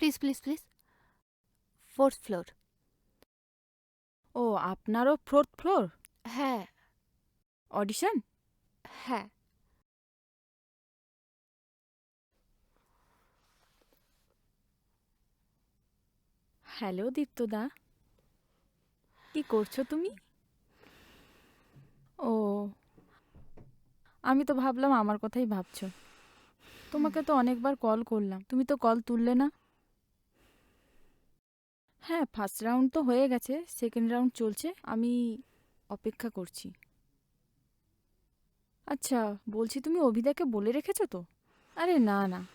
Please please please fourth floor ও আপনারও fourth floor হ্যাঁ। Audition হ্যাঁ। হ্যালো দীপ্তদা কি করছ তুমি? ও আমি তো ভাবলাম আমার কথাই ভাবছ। তোমাকে তো অনেকবার কল করলাম। তুমি তো কল তুললে না? হ্যাঁ ফার্স্ট রাউন্ড তো হয়ে গেছে সেকেন্ড রাউন্ড চলছে, আমি অপেক্ষা করছি। আচ্ছা বলছি তুমি অভিদাকে বলে রেখেছো তো? আরে না না।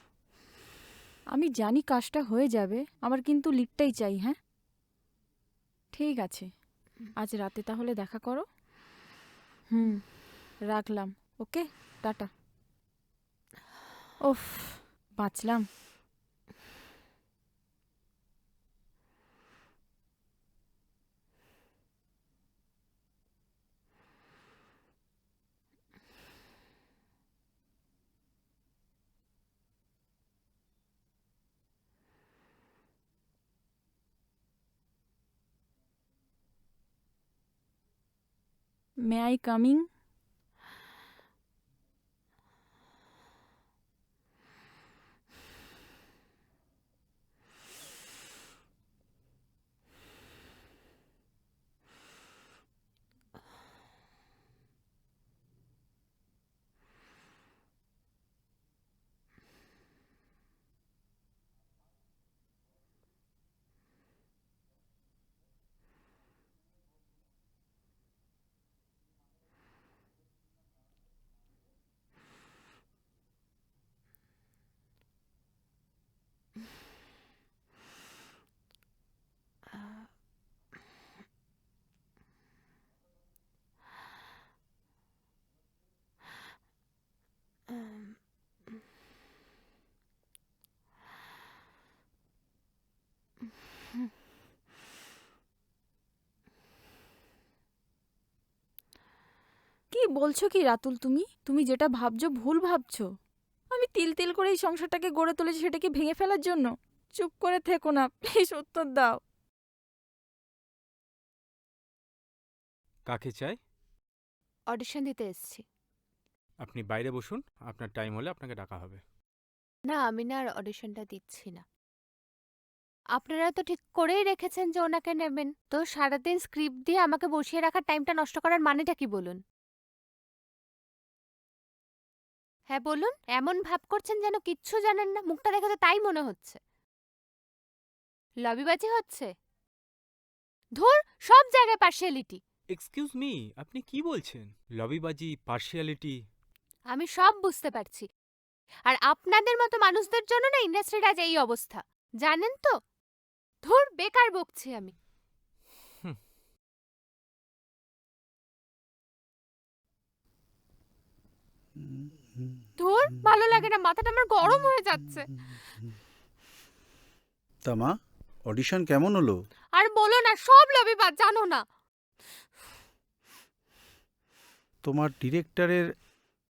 আমি জানি কাজটা হয়ে যাবে, আমার কিন্তু লিডটাই চাই হ্যাঁ? ঠিক আছে। আজ রাতে তাহলে দেখা করো। হুম, রাখলাম। ওকে, টাটা। ওফ বাঁচলাম। মে আই কামিং বলছো কি রাতুল তুমি? তুমি যেটা ভাবছ ভুল ভাবছ। আমি তিল তিল করে এই সংসারটাকে গড়ে তুলেছি সেটাকে ভেঙে ফেলার জন্য। চুপ করে থেকো না প্লিজ উত্তর দাও। কাকে চাই? অডিশন দিতে এসেছি। আপনি বাইরে বসুন আপনার টাইম হলে আপনাকে ডাকা হবে। না আমি না আর অডিশনটা দিচ্ছি না। আপনারা তো ঠিক করেই রেখেছেন যে ওনাকে নেবেন। তো সারাদিন স্ক্রিপ্ট দিয়ে আমাকে বসিয়ে রাখার টাইমটা নষ্ট করার মানেটা কি বলুন? হ্যাঁ বলুন। এমন ভাব করছেন যেন কিচ্ছু জানেন না। মুখটা দেখে তো তাই মনে হচ্ছে। লবিবাজি হচ্ছে? ধুর সব জায়গায় পার্সিয়ালিটি এক্সকিউজ মি আপনি কি বলছেন? লবিবাজি পার্শিয়ালিটি আমি সব বুঝতে পারছি। আর আপনাদের মতো মানুষদের জন্য না ইন্ডাস্ট্রির আজ এই অবস্থা। জানেন তো? ধুর বেকার বকছি আমি। হুম। মাথাটা আমার গরম হয়ে যাচ্ছে। তা মা অডিশন কেমন হলো? আর বলো না সব লবিবাদ জানো না। তোমার ডিরেক্টরের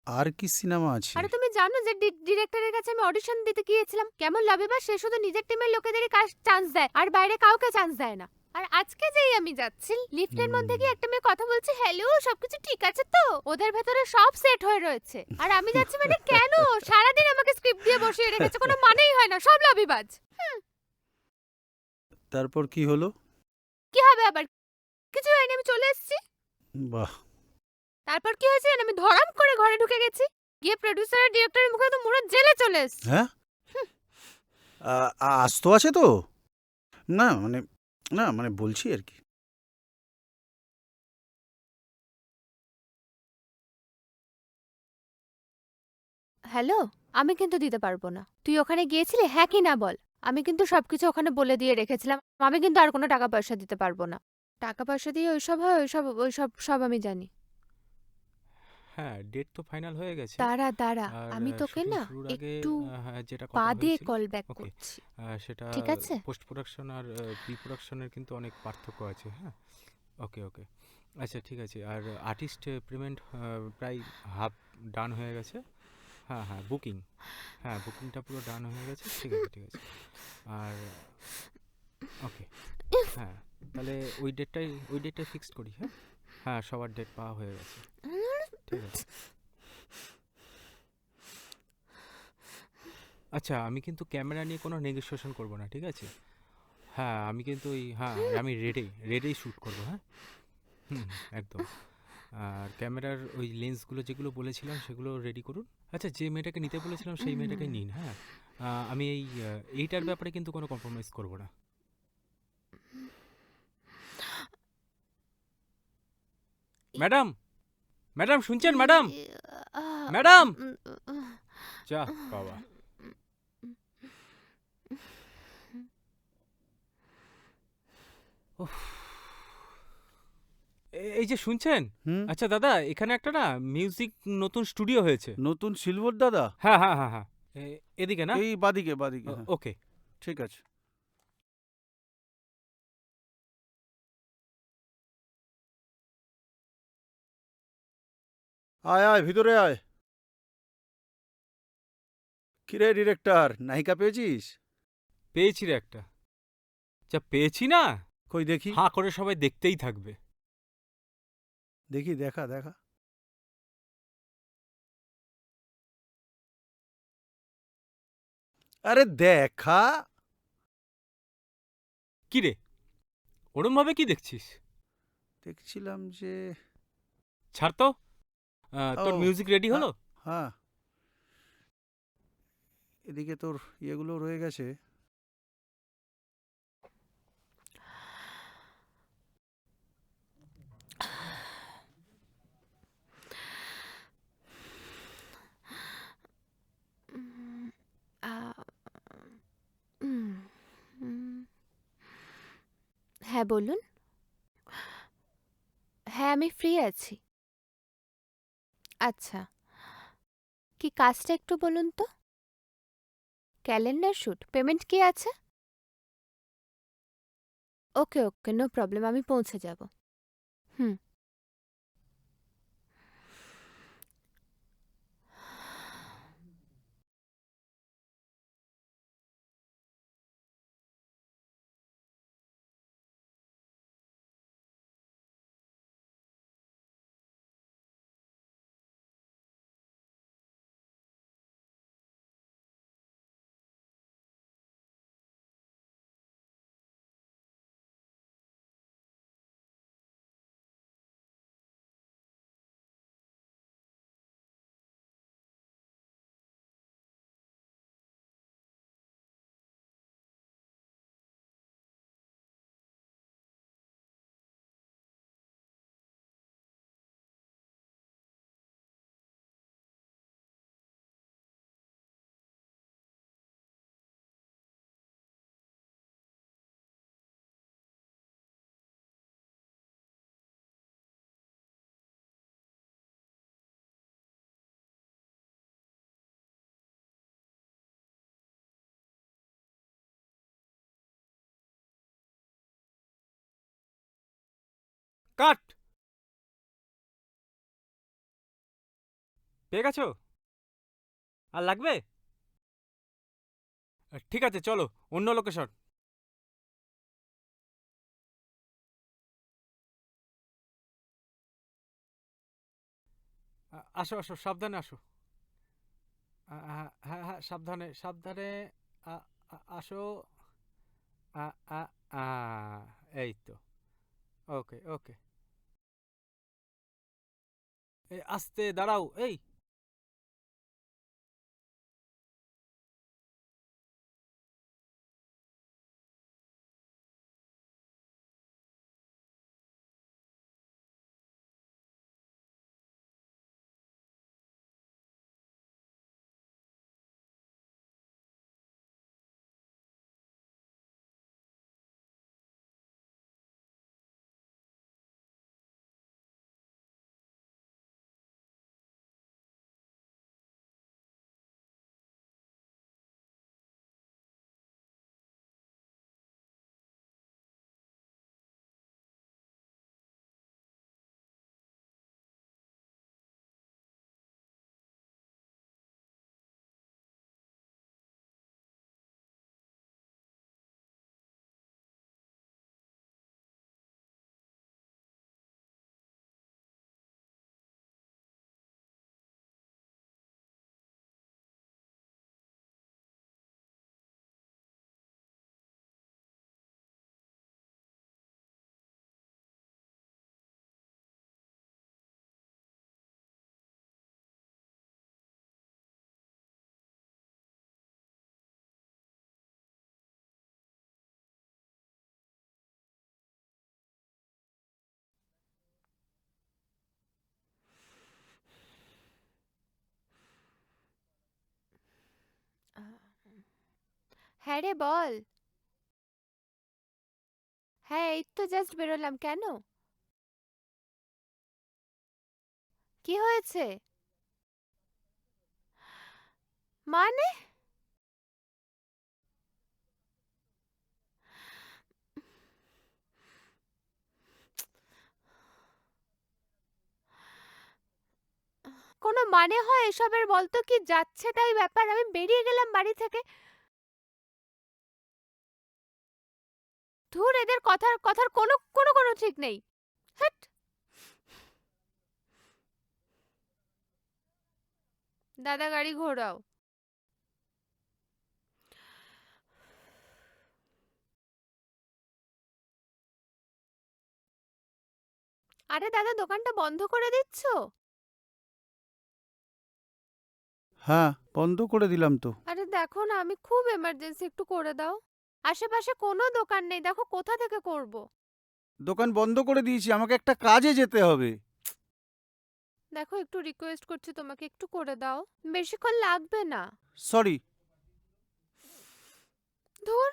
আর কি সিনেমা আছে? আরে তুমি জানো যে ডিরেক্টরের কাছে আমি অডিশন দিতে গিয়েছিলাম। কেমন লবিবাদ সে শুধু নিজের টিমের লোকেদেরই কাজ চান্স দেয় আর বাইরে কাউকে চান্স দেয় না। আর আজকে যেই আমি যাচ্ছি লিফটের মধ্যে গিয়ে একটা মেয়ে কথা বলছে হ্যালো সবকিছু ঠিক আছে তো? ওদের ভেতরে সব সেট হয়ে রয়েছে। আর আমি যাচ্ছি মানে কেন? সারাদিন আমাকে স্ক্রিপ্ট দিয়ে বসিয়ে রেখেছে কোনো মানেই হয় না সব লবিবাজ তারপর কি হলো? কি হবে আবার? কিছু হয়নি আমি চলে এসেছি। বাহ। তারপর কি হয়েছে? আমি ধরাম করে ঘরে ঢুকে গেছি গিয়ে প্রডিউসার আর ডিরেক্টরের মুখে তো মুড়ো জেলে চলে এসেছি। হ্যাঁ? আস্ত আছে তো? না মানে না মানে বলছি আর কি। হ্যালো, আমি কিন্তু দিতে পারব না। তুই ওখানে গিয়েছিলি? হ্যাঁ কি না বল। আমি কিন্তু সবকিছু ওখানে বলে দিয়ে রেখেছিলাম। আমি কিন্তু আর কোনো টাকা পয়সা দিতে পারব না। টাকা পয়সা দিয়ে ওইসব হয়, ওইসব ওইসব, সব আমি জানি। হ্যাঁ ডেট তো ফাইনাল হয়ে গেছে। দাঁড়া দাঁড়া আর আমি আহ, তোকে শুটিং না শুরুর আগে একটু আহ, হ্যাঁ, যেটা কথা বাদে হয়েছিল, কল ব্যাক Okay. করছি। আহ, সেটা ঠিক আছে? পোস্ট প্রোডাকশন আর প্রি প্রোডাকশনের কিন্তু অনেক পার্থক্য আছে হ্যাঁ? ওকে ওকে আচ্ছা ঠিক আছে। আর আর্টিস্ট পেমেন্ট প্রায় হাফ ডান হয়ে গেছে। হ্যাঁ হ্যাঁ বুকিং হ্যাঁ বুকিংটা পুরো ডান হয়ে গেছে। ঠিক আছে ঠিক আছে। আর ওকে হ্যাঁ তাহলে ওই ডেটটাই ওই ডেটটাই ফিক্সড করি হ্যাঁ? হ্যাঁ সবার ডেট পাওয়া হয়ে গেছে। আচ্ছা আমি কিন্তু ক্যামেরা নিয়ে কোনো নেগোসিয়েশন করব না ঠিক আছে? হ্যাঁ আমি কিন্তু ওই হ্যাঁ আমি রেডেই রেডেই শ্যুট করব হ্যাঁ? হুম, একদম। আর ক্যামেরার ওই লেন্সগুলো যেগুলো বলেছিলাম সেগুলো রেডি করুন। আচ্ছা যে মেয়েটাকে নিতে বলেছিলাম সেই মেয়েটাকে নিন হ্যাঁ? আমি এই এইটার ব্যাপারে কিন্তু কোনো কম্প্রোমাইজ করব না। ম্যাডাম! ম্যাডাম শুনছেন ম্যাডাম? ম্যাডাম! যা বাবা। এই যে শুনছেন? আচ্ছা দাদা এখানে একটা না মিউজিক নতুন স্টুডিও হয়েছে। নতুন সিলভার দাদা? হ্যাঁ হ্যাঁ হ্যাঁ হ্যাঁ। এদিকে না? এই বাদিকে বাদিকে হ্যাঁ, ওকে। ঠিক আছে। আয় আয় ভিতরে আয়। কিরে ডিরেক্টর নায়িকা পেয়েছিস? পেয়েছি রে একটা। যা পেয়েছি না? কই দেখি। হাঁ করে সবাই দেখতেই থাকবে। দেখি দেখা দেখা। আরে দেখা। কি রে? ওরম ভাবে কি দেখছিস? দেখছিলাম যে ছাড় তো। তোর ও, মিউজিক রেডি হ্যাঁ। হলো? হ্যাঁ। এদিকে তোর ইয়েগুলো রয়ে গেছে। হ্যাঁ বলুন। হ্যাঁ আমি ফ্রি আছি। আচ্ছা। কি কাজটা একটু বলুন তো? ক্যালেন্ডার শ্যুট পেমেন্ট কি আছে? ওকে ওকে, নো প্রবলেম, আমি পৌঁছে যাব। হুম। কাট। পেয়ে গেছো? আর লাগবে? ঠিক আছে চলো অন্য লোকেশন আসো আসো সাবধানে আসো। আ, হ্যাঁ হ্যাঁ সাবধানে সাবধানে আসো। এই তো। ওকে ওকে। আস্তে দাঁড়াও এই। হ্যাঁ রে, বল। হ্যাঁ এই তো জাস্ট বেরোলাম, কেন? কি হয়েছে? মানে? কোনো মানে হয় এসবের বলতো কি? যাচ্ছে তাই ব্যাপার, আমি বেরিয়ে গেলাম বাড়ি থেকে। ধুর এদের কথার কথার কোনো কোনো কোনো ঠিক নেই। হ্যাট দাদা গাড়ি ঘোরাও। আরে দাদা দোকানটা বন্ধ করে দিচ্ছ? হ্যাঁ বন্ধ করে দিলাম তো। আরে দেখো না আমি খুব এমার্জেন্সি একটু করে দাও। আশেপাশে কোনো দোকান নেই। দেখো কোথা থেকে করব? দোকান বন্ধ করে দিয়েছি আমাকে একটা কাজে যেতে হবে। দেখো একটু রিকোয়েস্ট করছি তোমাকে একটু করে দাও। বেশিক্ষণ লাগবে না। সরি ধুর।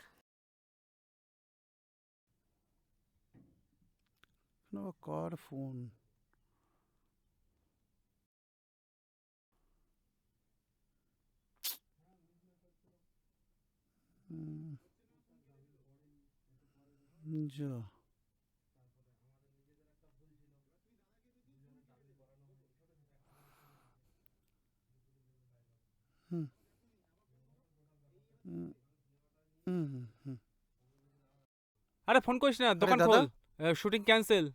কার ফোন যা হুম। হুম হুম আরে ফোন করিস না দোকান খোল। Shooting cancel.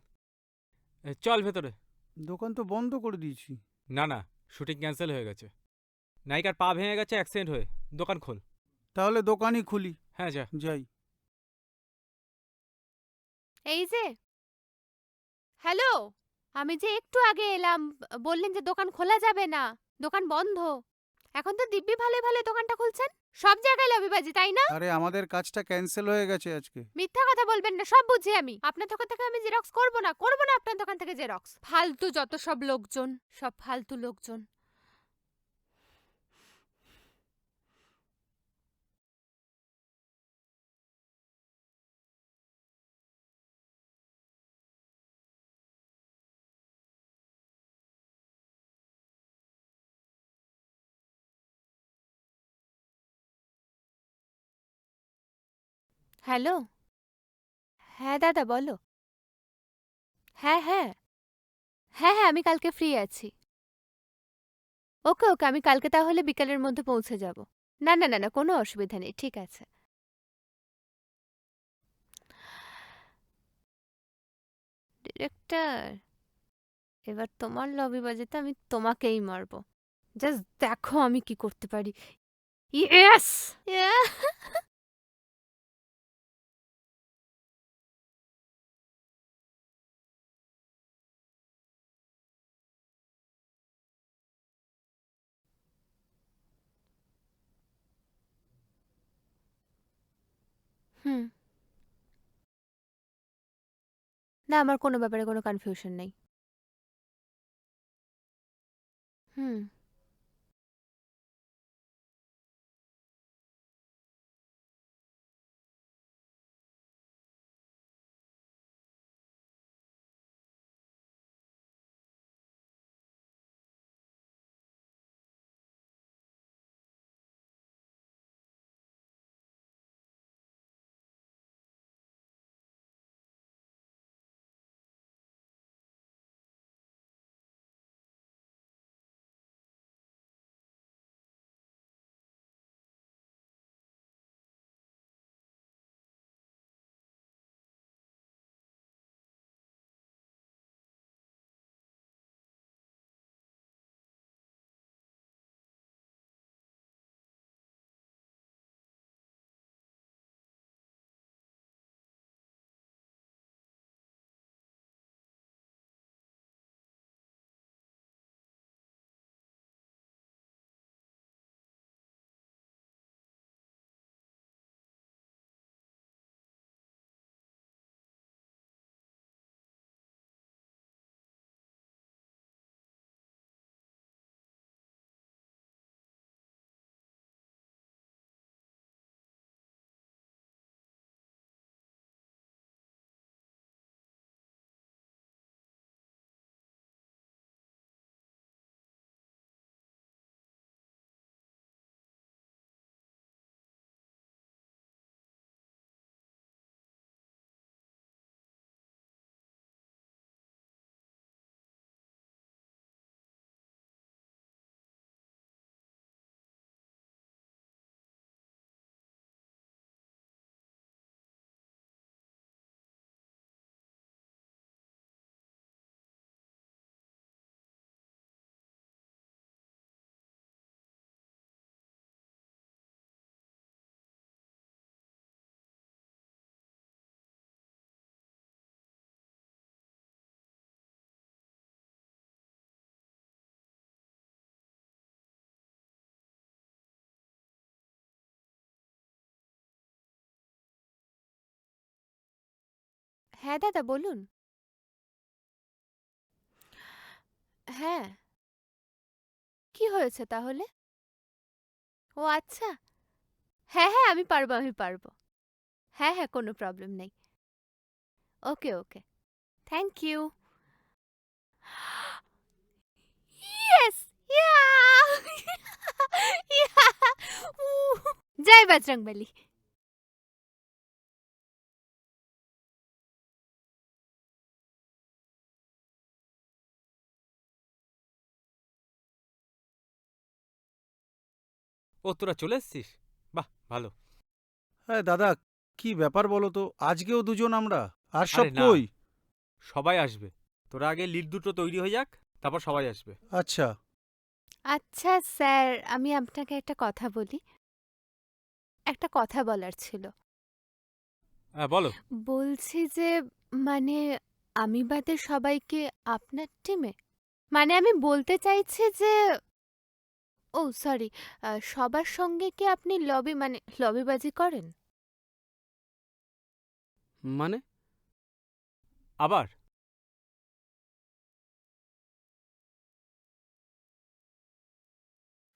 চল ভেতরে। দোকান তো বন্ধ করে দিয়েছি। না না শুটিং ক্যান্সেল হয়ে গেছে। নায়িকার পা ভেঙে গেছে অ্যাক্সিডেন্ট হয়ে। দোকান খোল। তাহলে দোকানই খুলি। হ্যাঁ যা। যাই। এই যে হ্যালো আমি যে একটু আগে এলাম বললেন যে দোকান খোলা যাবে না দোকান বন্ধ। এখন তো দিব্যি ভালো ভালো দোকানটা খুলছেন। সব জায়গায় লবিবাজি তাই না? আরে আমাদের কাজটা ক্যান্সেল হয়ে গেছে আজকে। মিথ্যা কথা বলবেন না সব বুঝি আমি। আপনার দোকান থেকে আমি জেরক্স করব না করব না আপনার দোকান থেকে জেরক্স ফালতু যত সব লোকজন সব ফালতু লোকজন। হ্যালো? হ্যাঁ দাদা, বলো। হ্যাঁ হ্যাঁ। হ্যাঁ হ্যাঁ আমি কালকে ফ্রি আছি। ওকে ওকে, আমি কালকে তাহলে বিকালের মধ্যে পৌঁছে যাব। না না না না, কোনো অসুবিধা নেই, ঠিক আছে। ডিরেক্টর, এবার তোমার লবি বাজেতে আমি তোমাকেই মারবো। জাস্ট দেখো আমি কি করতে পারি। ইয়েস! হুম। না আমার কোনো ব্যাপারে কোনো কনফিউশন নেই। হুম। হ্যাঁ দাদা, বলুন। হ্যাঁ। কি হয়েছে তাহলে? ও আচ্ছা। হ্যাঁ হ্যাঁ আমি পারব আমি পারব। হ্যাঁ হ্যাঁ কোনো প্রবলেম নেই। Okay okay. Thank you yes yeah Jai Bajrangbali ও তোরা চলে এসছিস? বাহ ভালো। হ্যাঁ দাদা কি ব্যাপার বলো তো? আজকেও দুজন আমরা? আর সব আরে না। কই? সবাই আসবে। তোরা আগে লিড দুটো তৈরি হয়ে যাক তারপর সবাই আসবে। আচ্ছা। আচ্ছা স্যার আমি আপনাকে একটা কথা বলি। একটা কথা বলার ছিল। হ্যাঁ বলো। বলছি যে মানে আমি বাদে সবাইকে আপনার টিমে মানে আমি বলতে চাইছি যে ও সরি সবার সঙ্গে কি আপনি লবি মানে লবিবাজি করেন? মানে? আবার?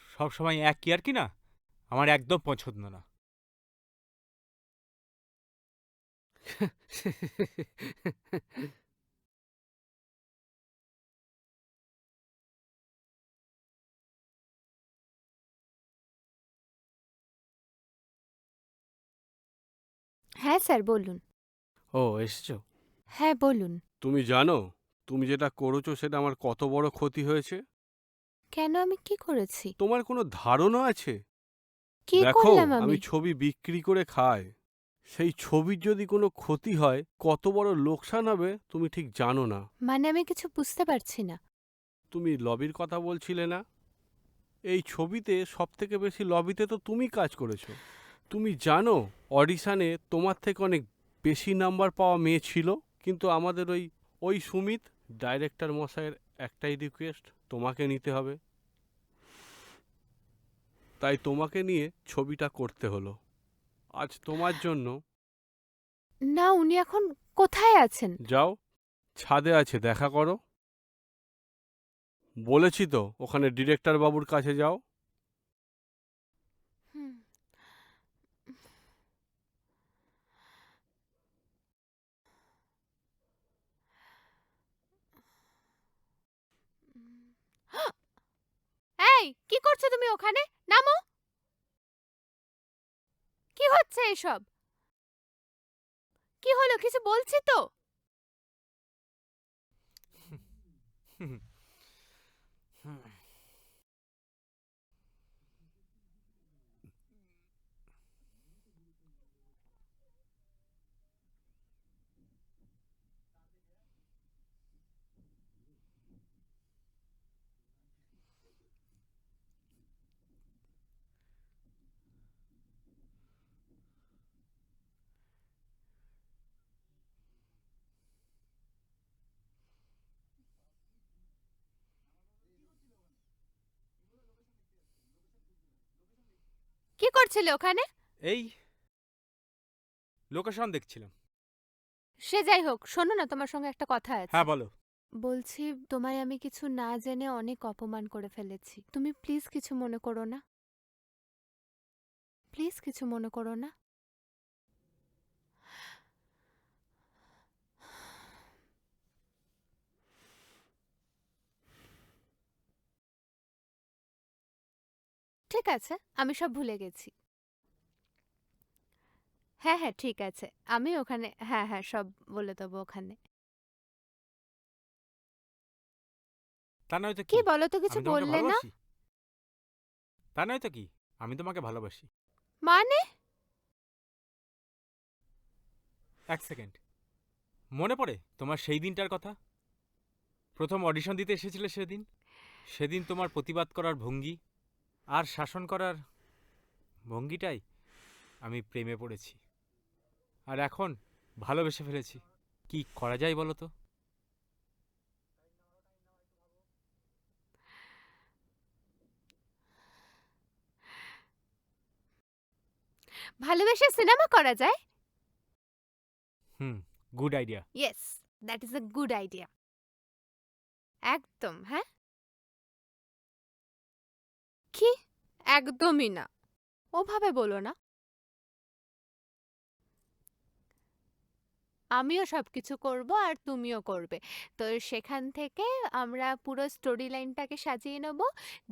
সব সময় এক কি আর কি না? আমার একদম পছন্দ না। হ্যাঁ স্যার বলুন। ও এসছো? হ্যাঁ বলুন। তুমি জানো তুমি যেটা করেছ সেটা আমার কত বড় ক্ষতি হয়েছে? কেন আমি কি করেছি? তোমার কোনো ধারণা আছে? কি দেখো করলাম আমি? আমি ছবি বিক্রি করে খাই। সেই ছবির যদি কোনো ক্ষতি হয় কত বড় লোকসান হবে তুমি ঠিক জানো না। মানে আমি কিছু বুঝতে পারছি না। তুমি লবির কথা বলছিলে না? এই ছবিতে সবথেকে বেশি লবিতে তো তুমি কাজ করেছ। তুমি জানো অডিশানে তোমার থেকে অনেক বেশি নাম্বার পাওয়া মেয়ে ছিল কিন্তু আমাদের ওই ওই সুমিত ডাইরেক্টর মশাইয়ের একটাই রিকোয়েস্ট তোমাকে নিতে হবে। তাই তোমাকে নিয়ে ছবিটা করতে হলো। আজ তোমার জন্য। না উনি এখন কোথায় আছেন? যাও ছাদে আছে দেখা করো। বলেছি তো ওখানে ডিরেক্টর বাবুর কাছে যাও। এই কি করছ তুমি ওখানে? নামো। কি হচ্ছে এসব? কি হলো কিছু বলছি তো? কি করছিলে ওখানে? এই লোকেশন দেখছিলাম। সে যাই হোক শোনো না তোমার সঙ্গে একটা কথা আছে। হ্যাঁ বলো। বলছি তোমায় আমি কিছু না জেনে অনেক অপমান করে ফেলেছি। তুমি প্লিজ কিছু মনে করো না। প্লিজ কিছু মনে করো না। ঠিক আছে আমি সব ভুলে গেছি। হ্যাঁ হ্যাঁ ঠিক আছে আমি ওখানে হ্যাঁ হ্যাঁ সব বলে দেবো ওখানে। তা নয় তো কি কি? বলো তো কিছু আমি তোমাকে বললে না? ভালোবাসি। তা নয় তো কি? আমি তোমাকে ভালোবাসি। মানে? এক সেকেন্ড। মনে পড়ে তোমার সেই দিনটার কথা? প্রথম অডিশন দিতে এসেছিলে সেদিন? সেদিন তোমার প্রতিবাদ করার ভঙ্গি? আর শাসন করার ভঙ্গিটাই আমি প্রেমে পড়েছি। আর এখন ভালোবেসে ফেলেছি। কি করা যায় বলো তো? ভালোবেসে সিনেমা করা যায়? হুম good idea. Yes that is a good idea একদম হ্যাঁ? কি একদমই না। ওভাবে বলো না। আমিও সব কিছু করব আর তুমিও করবে। তো সেখান থেকে আমরা পুরো স্টোরি লাইনটাকে সাজিয়ে নেব।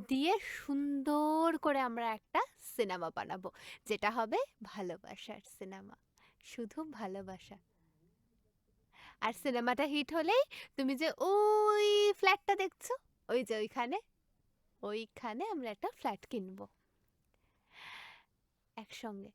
দিয়ে সুন্দর করে আমরা একটা সিনেমা বানাবো। যেটা হবে ভালোবাসার সিনেমা শুধু ভালোবাসা। আর সিনেমাটা হিট হলেই তুমি যে ওই ফ্ল্যাটটা দেখছ, ওই যে ওইখানে ওইখানে আমরা একটা ফ্ল্যাট কিনবো। একসঙ্গে।